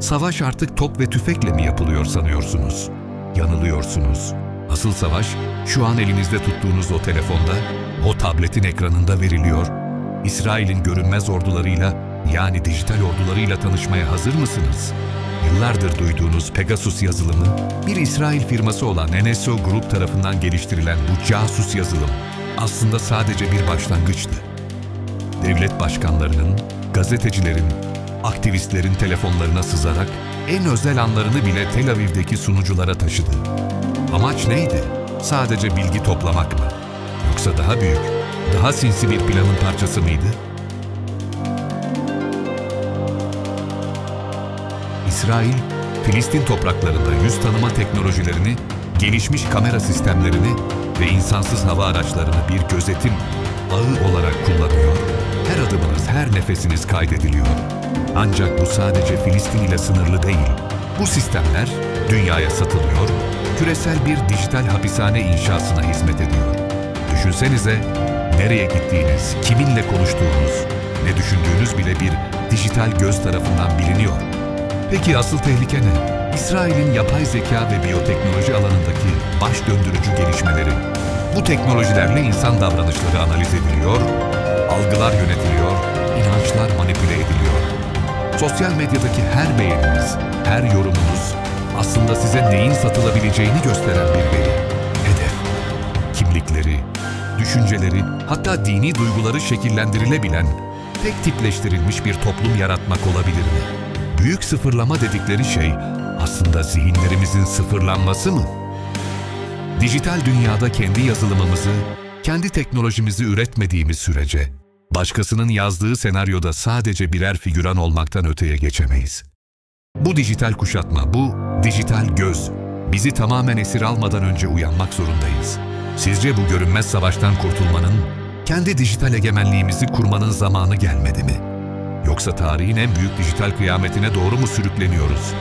Savaş artık top ve tüfekle mi yapılıyor sanıyorsunuz? Yanılıyorsunuz. Asıl savaş şu an elinizde tuttuğunuz o telefonda, o tabletin ekranında veriliyor. İsrail'in görünmez ordularıyla yani dijital ordularıyla tanışmaya hazır mısınız? Yıllardır duyduğunuz Pegasus yazılımı, bir İsrail firması olan NSO Group tarafından geliştirilen bu casus yazılım aslında sadece bir başlangıçtı. Devlet başkanlarının, gazetecilerin, aktivistlerin telefonlarına sızarak en özel anlarını bile Tel Aviv'deki sunuculara taşıdı. Amaç neydi? Sadece bilgi toplamak mı? Yoksa daha büyük, daha sinsi bir planın parçası mıydı? İsrail, Filistin topraklarında yüz tanıma teknolojilerini, gelişmiş kamera sistemlerini ve insansız hava araçlarını bir gözetim ağı olarak kullanıyor. Her nefesiniz kaydediliyor. Ancak bu sadece Filistin ile sınırlı değil. Bu sistemler dünyaya satılıyor, küresel bir dijital hapishane inşasına hizmet ediyor. Düşünsenize nereye gittiğiniz, kiminle konuştuğunuz, ne düşündüğünüz bile bir dijital göz tarafından biliniyor. Peki asıl tehlike ne? İsrail'in yapay zeka ve biyoteknoloji alanındaki baş döndürücü gelişmeleri. Bu teknolojilerle insan davranışları analiz ediliyor, algılar yönetiliyor. Sosyal medyadaki her beğeniniz, her yorumunuz aslında size neyin satılabileceğini gösteren bir veri. Hedef, kimlikleri, düşünceleri, hatta dini duyguları şekillendirilebilen, tek tipleştirilmiş bir toplum yaratmak olabilir mi? Büyük sıfırlama dedikleri şey aslında zihinlerimizin sıfırlanması mı? Dijital dünyada kendi yazılımımızı, kendi teknolojimizi üretmediğimiz sürece, başkasının yazdığı senaryoda sadece birer figüran olmaktan öteye geçemeyiz. Bu dijital kuşatma, bu dijital göz, bizi tamamen esir almadan önce uyanmak zorundayız. Sizce bu görünmez savaştan kurtulmanın, kendi dijital egemenliğimizi kurmanın zamanı gelmedi mi? Yoksa tarihin en büyük dijital kıyametine doğru mu sürükleniyoruz?